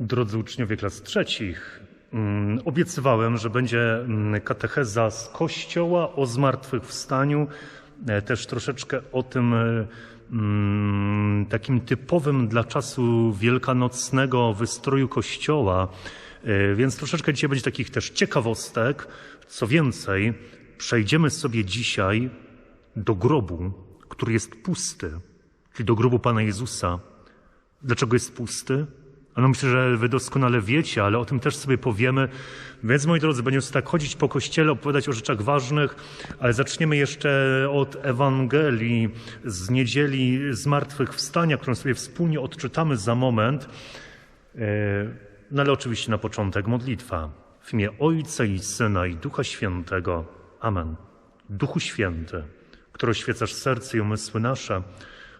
Drodzy uczniowie klas trzecich, mm, obiecywałem, że będzie mm, katecheza z Kościoła o zmartwychwstaniu, e, też troszeczkę o tym e, mm, takim typowym dla czasu wielkanocnego wystroju Kościoła, E, więc troszeczkę dzisiaj będzie takich też ciekawostek. Co więcej, przejdziemy sobie dzisiaj do grobu, który jest pusty, czyli do grobu Pana Jezusa. Dlaczego jest pusty? No myślę, że wy doskonale wiecie, ale o tym też sobie powiemy. Więc moi drodzy, będziemy tak chodzić po kościele, opowiadać o rzeczach ważnych, ale zaczniemy jeszcze od Ewangelii z niedzieli Zmartwychwstania, którą sobie wspólnie odczytamy za moment. E, no ale oczywiście na początek modlitwa. W imię Ojca i Syna i Ducha Świętego. Amen. Duchu Święty, który oświecasz serce i umysły nasze,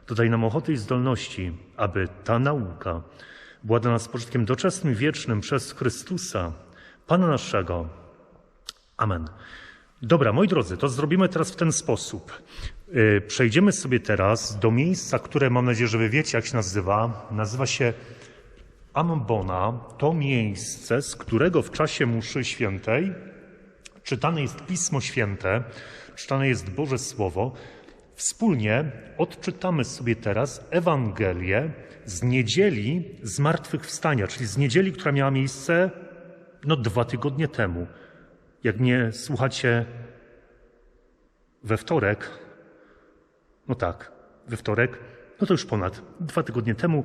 dodaj nam ochoty i zdolności, aby ta nauka była dla nas pożytkiem doczesnym wiecznym przez Chrystusa, Pana naszego. Amen. Dobra, moi drodzy, to zrobimy teraz w ten sposób. Yy, przejdziemy sobie teraz do miejsca, które mam nadzieję, że wy wiecie, jak się nazywa. Nazywa się Ambona. To miejsce, z którego w czasie mszy świętej czytane jest Pismo Święte, czytane jest Boże Słowo. Wspólnie odczytamy sobie teraz Ewangelię z niedzieli Zmartwychwstania, czyli z niedzieli, która miała miejsce no, dwa tygodnie temu. Jak mnie słuchacie we wtorek, no tak, we wtorek, no to już ponad dwa tygodnie temu.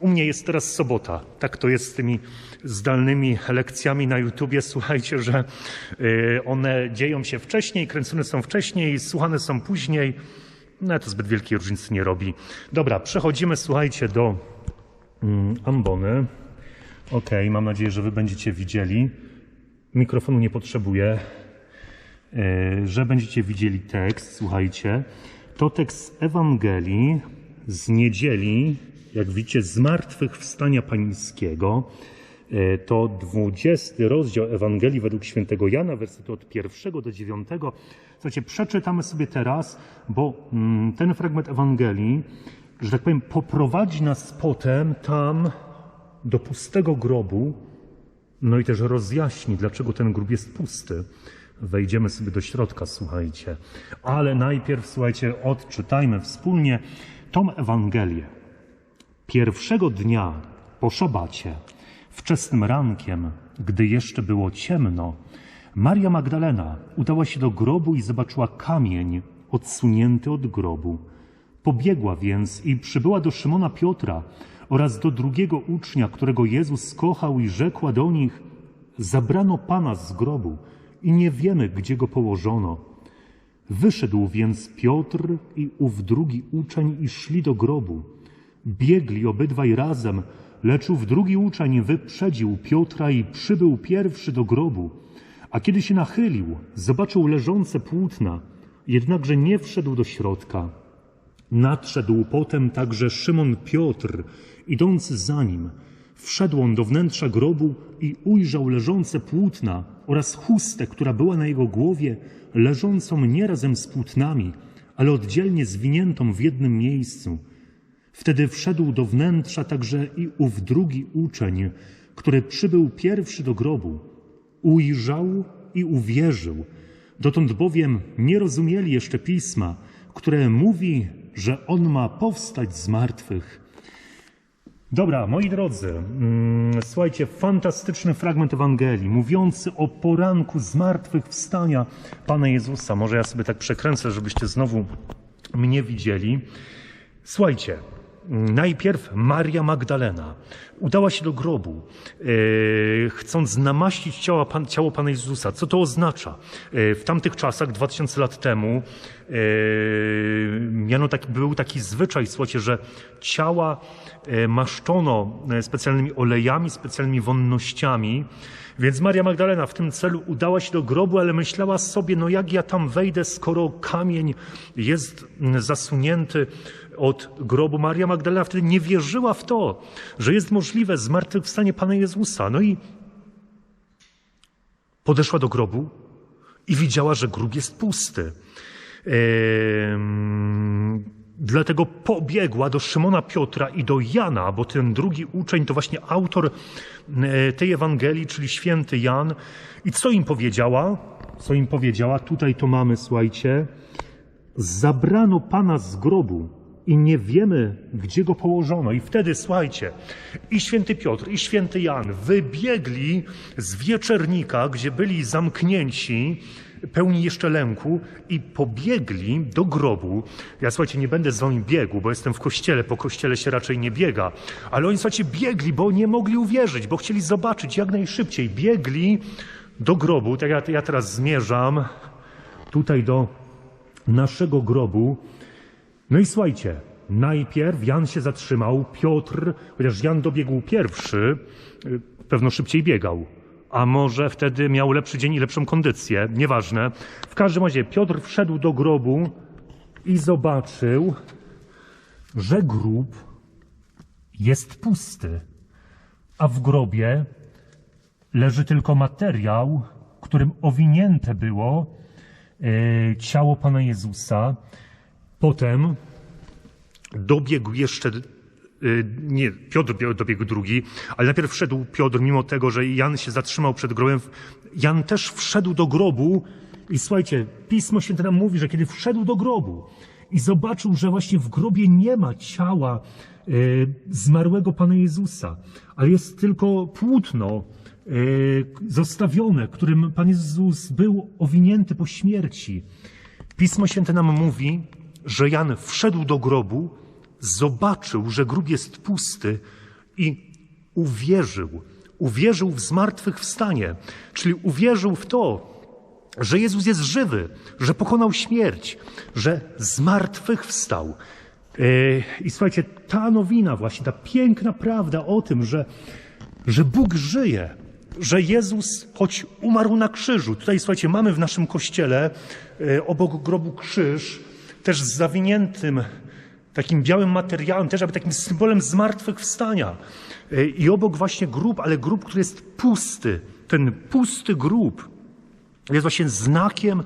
U mnie jest teraz sobota. Tak to jest z tymi zdalnymi lekcjami na YouTubie. Słuchajcie, że y, one dzieją się wcześniej, kręcone są wcześniej, słuchane są później. No to zbyt wielkiej różnicy nie robi. Dobra, przechodzimy, słuchajcie, do mm, ambony. Ok, mam nadzieję, że wy będziecie widzieli. Mikrofonu nie potrzebuję. Y, że będziecie widzieli tekst, słuchajcie. To tekst Ewangelii z niedzieli, jak widzicie, zmartwychwstania pańskiego. E, to 20 rozdział Ewangelii według świętego Jana, wersety od pierwszego do dziewiątego. Słuchajcie, przeczytamy sobie teraz, bo mm, ten fragment Ewangelii, że tak powiem, poprowadzi nas potem tam do pustego grobu, no i też rozjaśni, dlaczego ten grób jest pusty. Wejdziemy sobie do środka, słuchajcie. Ale najpierw, słuchajcie, odczytajmy wspólnie tą Ewangelię. Pierwszego dnia po szabacie, wczesnym rankiem, gdy jeszcze było ciemno, Maria Magdalena udała się do grobu i zobaczyła kamień odsunięty od grobu. Pobiegła więc i przybyła do Szymona Piotra oraz do drugiego ucznia, którego Jezus kochał i rzekła do nich: Zabrano pana z grobu i nie wiemy, gdzie go położono. Wyszedł więc Piotr i ów drugi uczeń i szli do grobu. Biegli obydwaj razem, lecz ów drugi uczeń wyprzedził Piotra i przybył pierwszy do grobu. A kiedy się nachylił, zobaczył leżące płótna, jednakże nie wszedł do środka. Nadszedł potem także Szymon Piotr, idąc za nim. Wszedł on do wnętrza grobu i ujrzał leżące płótna oraz chustę, która była na jego głowie, leżącą nie razem z płótnami, ale oddzielnie zwiniętą w jednym miejscu. Wtedy wszedł do wnętrza także i ów drugi uczeń, który przybył pierwszy do grobu. Ujrzał i uwierzył. Dotąd bowiem nie rozumieli jeszcze pisma, które mówi, że on ma powstać z martwych. Dobra, moi drodzy, mm, słuchajcie, fantastyczny fragment Ewangelii, mówiący o poranku zmartwychwstania Pana Jezusa. Może ja sobie tak przekręcę, żebyście znowu mnie widzieli. Słuchajcie, Najpierw Maria Magdalena udała się do grobu, e, chcąc namaścić ciało, ciało Pana Jezusa. Co to oznacza? E, w tamtych czasach, 2000 lat temu, e, miano taki, był taki zwyczaj, słuchajcie, że ciała maszczono specjalnymi olejami, specjalnymi wonnościami. Więc Maria Magdalena w tym celu udała się do grobu, ale myślała sobie, no jak ja tam wejdę, skoro kamień jest zasunięty od grobu. Maria Magdalena wtedy nie wierzyła w to, że jest możliwe zmartwychwstanie Pana Jezusa. No i podeszła do grobu i widziała, że grób jest pusty. Dlatego pobiegła do Szymona Piotra i do Jana, bo ten drugi uczeń to właśnie autor e, tej Ewangelii, czyli święty Jan. I co im powiedziała? Co im powiedziała? Tutaj to mamy, słuchajcie. Zabrano Pana z grobu i nie wiemy, gdzie go położono. I wtedy, słuchajcie, i święty Piotr, i święty Jan wybiegli z wieczernika, gdzie byli zamknięci, pełni jeszcze lęku, i pobiegli do grobu. Ja, słuchajcie, nie będę z wami biegł, bo jestem w kościele, po kościele się raczej nie biega. Ale oni, słuchajcie, biegli, bo nie mogli uwierzyć, bo chcieli zobaczyć jak najszybciej. Biegli do grobu, tak jak ja teraz zmierzam tutaj do naszego grobu. No i słuchajcie, najpierw Jan się zatrzymał, Piotr, chociaż Jan dobiegł pierwszy, y, pewno szybciej biegał. A może wtedy miał lepszy dzień i lepszą kondycję, nieważne. W każdym razie Piotr wszedł do grobu i zobaczył, że grób jest pusty, a w grobie leży tylko materiał, którym owinięte było e, ciało Pana Jezusa. Potem dobiegł jeszcze, y, nie, Piotr bie- dobiegł drugi, ale najpierw wszedł Piotr, mimo tego, że Jan się zatrzymał przed grobem. Jan też wszedł do grobu i słuchajcie, Pismo Święte nam mówi, że kiedy wszedł do grobu i zobaczył, że właśnie w grobie nie ma ciała y, zmarłego Pana Jezusa, ale jest tylko płótno y, zostawione, którym Pan Jezus był owinięty po śmierci. Pismo Święte nam mówi, że Jan wszedł do grobu, zobaczył, że grób jest pusty i uwierzył. Uwierzył w zmartwychwstanie, czyli uwierzył w to, że Jezus jest żywy, że pokonał śmierć, że zmartwychwstał. Yy, I słuchajcie, ta nowina właśnie, ta piękna prawda o tym, że, że Bóg żyje, że Jezus, choć umarł na krzyżu, tutaj słuchajcie, mamy w naszym kościele e, obok grobu krzyż, też z zawiniętym takim białym materiałem, też aby takim symbolem zmartwychwstania. E, I obok właśnie grób, ale grób, który jest pusty. Ten pusty grób jest właśnie znakiem,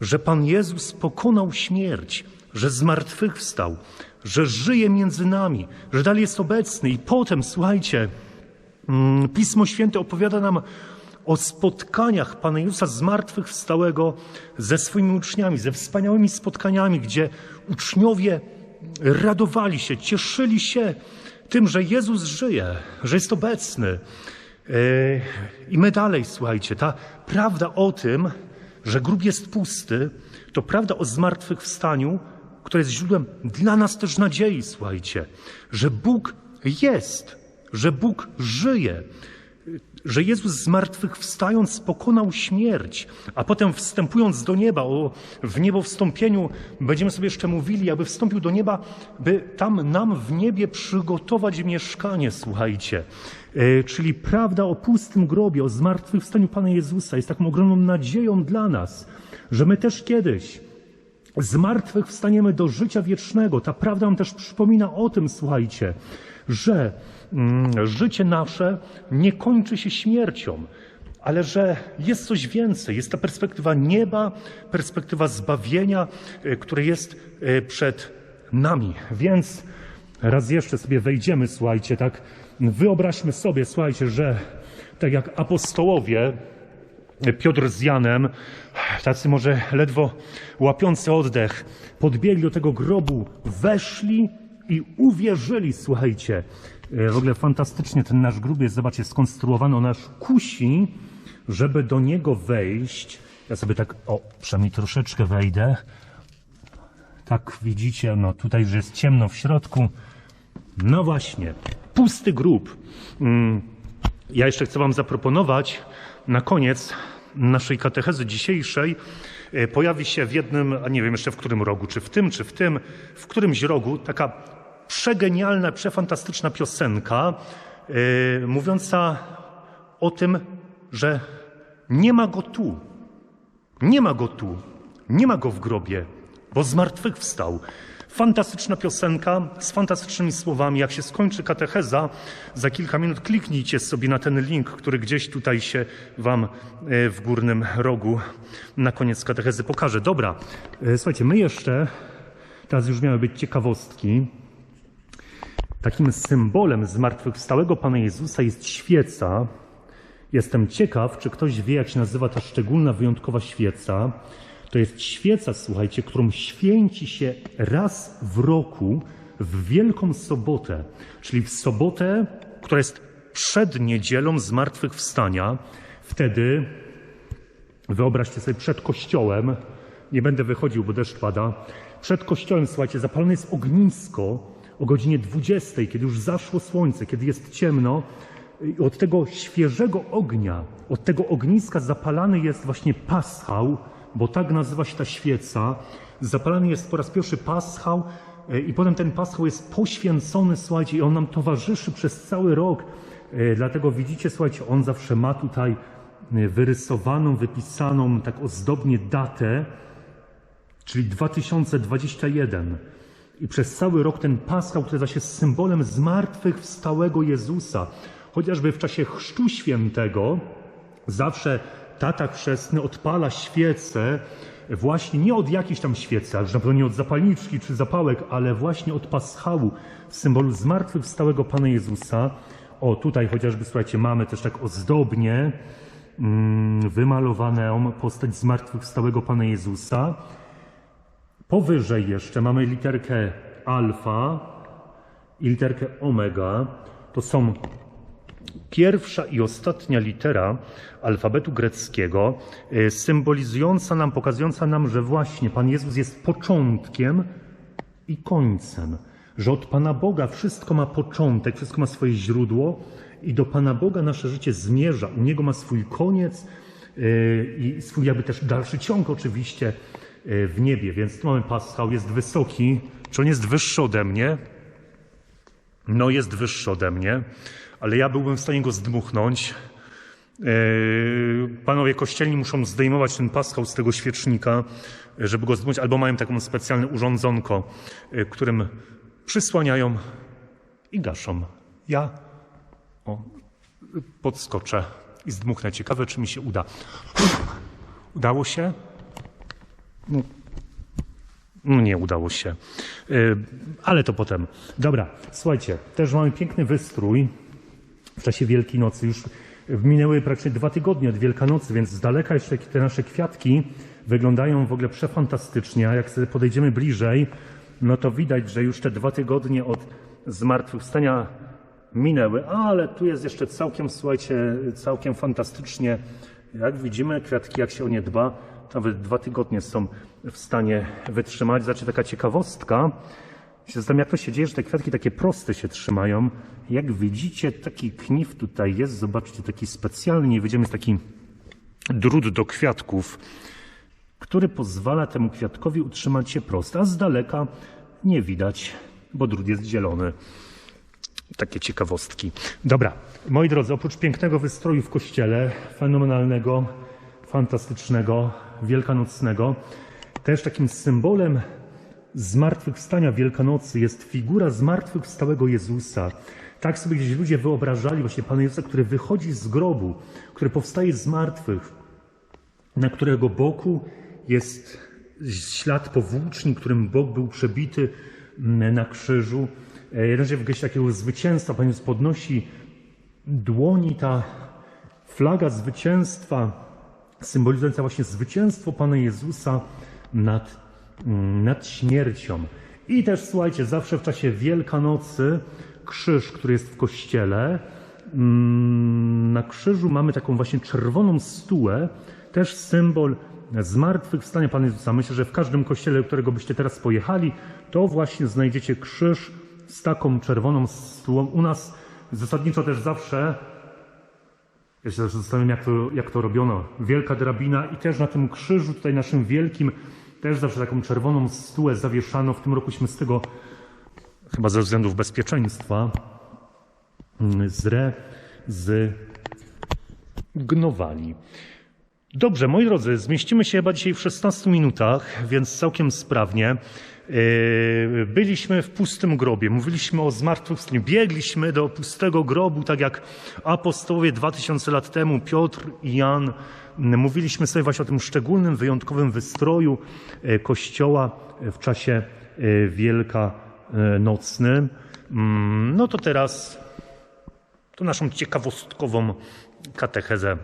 że Pan Jezus pokonał śmierć, że zmartwychwstał, że żyje między nami, że dalej jest obecny. I potem, słuchajcie, Mm, Pismo Święte opowiada nam o spotkaniach Pana Jezusa zmartwychwstałego ze swoimi uczniami, ze wspaniałymi spotkaniami, gdzie uczniowie radowali się, cieszyli się tym, że Jezus żyje, że jest obecny. Yy, I my dalej, słuchajcie, ta prawda o tym, że grób jest pusty, to prawda o zmartwychwstaniu, która jest źródłem dla nas też nadziei, słuchajcie, że Bóg jest że Bóg żyje, że Jezus zmartwychwstając pokonał śmierć, a potem wstępując do nieba, o w niebo wstąpieniu będziemy sobie jeszcze mówili, aby wstąpił do nieba, by tam nam w niebie przygotować mieszkanie, słuchajcie. E, Czyli prawda o pustym grobie, o zmartwychwstaniu Pana Jezusa jest taką ogromną nadzieją dla nas, że my też kiedyś z martwych wstaniemy do życia wiecznego. Ta prawda nam też przypomina o tym, słuchajcie, że życie nasze nie kończy się śmiercią, ale że jest coś więcej. Jest ta perspektywa nieba, perspektywa zbawienia, y, które jest y, przed nami. Więc raz jeszcze sobie wejdziemy, słuchajcie, tak wyobraźmy sobie, słuchajcie, że tak jak apostołowie, Piotr z Janem, tacy może ledwo łapiący oddech, podbiegli do tego grobu, weszli i uwierzyli, słuchajcie. E, W ogóle fantastycznie ten nasz grób jest, zobaczcie, skonstruowany, on nas kusi, żeby do niego wejść. Ja sobie tak, o, przynajmniej troszeczkę wejdę. Tak widzicie, no tutaj już jest ciemno w środku. No właśnie, pusty grób. Mm, Ja jeszcze chcę Wam zaproponować na koniec naszej katechezy dzisiejszej. e, Pojawi się w jednym, a nie wiem jeszcze w którym rogu, czy w tym, czy w tym, w którymś rogu taka przegenialna, przefantastyczna piosenka e, mówiąca o tym, że nie ma go tu. Nie ma go tu, nie ma go w grobie, bo zmartwychwstał. Fantastyczna piosenka z fantastycznymi słowami. Jak się skończy katecheza, za kilka minut kliknijcie sobie na ten link, który gdzieś tutaj się Wam e, w górnym rogu na koniec katechezy pokaże. Dobra, e, słuchajcie, my jeszcze Teraz już miały być ciekawostki. Takim symbolem zmartwychwstałego Pana Jezusa jest świeca. Jestem ciekaw, czy ktoś wie, jak się nazywa ta szczególna, wyjątkowa świeca. To jest świeca, słuchajcie, którą święci się raz w roku w Wielką Sobotę, czyli w sobotę, która jest przed niedzielą zmartwychwstania. Wtedy Wyobraźcie sobie przed kościołem, nie będę wychodził, bo deszcz pada. Przed kościołem, słuchajcie, zapalone jest ognisko o godzinie 20, kiedy już zaszło słońce, kiedy jest ciemno. Od tego świeżego ognia, od tego ogniska zapalany jest właśnie paschał, bo tak nazywa się ta świeca. Zapalany jest po raz pierwszy paschał e, i potem ten paschał jest poświęcony, słuchajcie, i on nam towarzyszy przez cały rok. E, Dlatego widzicie, słuchajcie, on zawsze ma tutaj e, wyrysowaną, wypisaną tak ozdobnie datę, czyli 2021. I przez cały rok ten paschał, który zaś jest symbolem zmartwychwstałego Jezusa. Chociażby w czasie Chrztu Świętego zawsze tata chrzestny odpala świecę właśnie nie od jakiejś tam świecy, już na pewno nie od zapalniczki czy zapałek, ale właśnie od paschału symbolu zmartwychwstałego Pana Jezusa. O, tutaj chociażby, słuchajcie, mamy też tak ozdobnie mm, wymalowaną postać zmartwychwstałego Pana Jezusa. Powyżej jeszcze mamy literkę alfa i literkę omega. To są pierwsza i ostatnia litera alfabetu greckiego, y, symbolizująca nam, pokazująca nam, że właśnie Pan Jezus jest początkiem i końcem. Że od Pana Boga wszystko ma początek, wszystko ma swoje źródło i do Pana Boga nasze życie zmierza. U Niego ma swój koniec y, i swój jakby też dalszy ciąg oczywiście w niebie. Więc tu mamy paschał, jest wysoki. Czy on jest wyższy ode mnie? No, jest wyższy ode mnie, ale ja byłbym w stanie go zdmuchnąć. Yy, Panowie kościelni muszą zdejmować ten paschał z tego świecznika, żeby go zdmuchnąć, albo mają taką specjalne urządzonko, yy, którym przysłaniają i gaszą. Ja o, podskoczę i zdmuchnę. Ciekawe, czy mi się uda. Udało się? No, nie udało się. Yy, Ale to potem. Dobra, słuchajcie, też mamy piękny wystrój w czasie Wielkiej Nocy. Już minęły praktycznie dwa tygodnie od Wielkanocy, więc z daleka jeszcze te nasze kwiatki wyglądają w ogóle przefantastycznie, a jak sobie podejdziemy bliżej, no to widać, że już te dwa tygodnie od zmartwychwstania minęły, ale tu jest jeszcze całkiem, słuchajcie, całkiem fantastycznie. Jak widzimy, kwiatki, jak się o nie dba, nawet dwa tygodnie są w stanie wytrzymać. Znaczy taka ciekawostka, się zastanawiam, jak to się dzieje, że te kwiatki takie proste się trzymają. Jak widzicie, taki knif tutaj jest, zobaczcie, taki specjalny, nie widzimy, jest taki drut do kwiatków, który pozwala temu kwiatkowi utrzymać się prosto, a z daleka nie widać, bo drut jest zielony. Takie ciekawostki. Dobra, moi drodzy, oprócz pięknego wystroju w kościele, fenomenalnego, fantastycznego, wielkanocnego, też takim symbolem zmartwychwstania Wielkanocy jest figura zmartwychwstałego Jezusa. Tak sobie gdzieś ludzie wyobrażali właśnie Pana Jezusa, który wychodzi z grobu, który powstaje z martwych, na którego boku jest ślad po włóczni, którym Bóg był przebity mm, na krzyżu. E, Jednakże w geście takiego zwycięstwa Pan Jezus podnosi dłoni, ta flaga zwycięstwa, symbolizująca właśnie zwycięstwo Pana Jezusa nad, mm, nad śmiercią. I też słuchajcie, zawsze w czasie Wielkanocy krzyż, który jest w kościele, mm, na krzyżu mamy taką właśnie czerwoną stułę, też symbol zmartwychwstania Pana Jezusa. Myślę, że w każdym kościele, do którego byście teraz pojechali, to właśnie znajdziecie krzyż z taką czerwoną stułą. U nas zasadniczo też zawsze ja się zastanawiam, jak to, jak to robiono. Wielka drabina i też na tym krzyżu, tutaj naszym wielkim, też zawsze taką czerwoną stułę zawieszano. W tym rokuśmy z tego, chyba ze względów bezpieczeństwa, mm, zre. Dobrze, moi drodzy, zmieścimy się chyba dzisiaj w 16 minutach, więc całkiem sprawnie. Yy, Byliśmy w pustym grobie, mówiliśmy o zmartwychwstaniu, biegliśmy do pustego grobu, tak jak apostołowie 2000 lat temu, Piotr i Jan. Mówiliśmy sobie właśnie o tym szczególnym, wyjątkowym wystroju e, Kościoła w czasie y, wielkanocny. Mm, No to teraz to naszą ciekawostkową katechezę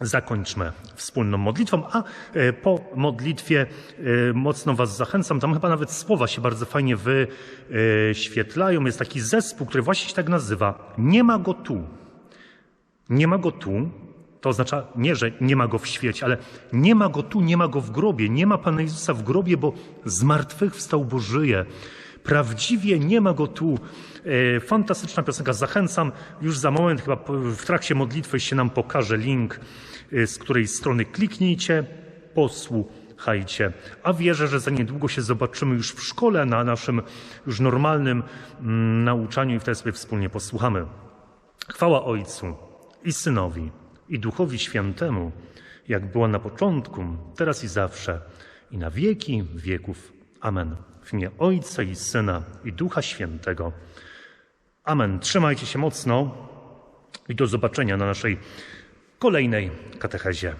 zakończmy wspólną modlitwą, a e, po modlitwie e, mocno Was zachęcam. Tam chyba nawet słowa się bardzo fajnie wyświetlają. Jest taki zespół, który właśnie się tak nazywa. Nie ma go tu. Nie ma go tu. To oznacza nie, że nie ma go w świecie, ale nie ma go tu, nie ma go w grobie. Nie ma Pana Jezusa w grobie, bo z martwych wstał, bo żyje. Prawdziwie nie ma go tu. E, Fantastyczna piosenka. Zachęcam. Już za moment, chyba w trakcie modlitwy się nam pokaże link, e, z której strony kliknijcie, posłuchajcie. A wierzę, że za niedługo się zobaczymy już w szkole na naszym już normalnym mm, nauczaniu i wtedy sobie wspólnie posłuchamy. Chwała Ojcu i Synowi i Duchowi Świętemu, jak była na początku, teraz i zawsze, i na wieki wieków. Amen. W imię Ojca i Syna i Ducha Świętego. Amen. Trzymajcie się mocno i do zobaczenia na naszej kolejnej katechezie.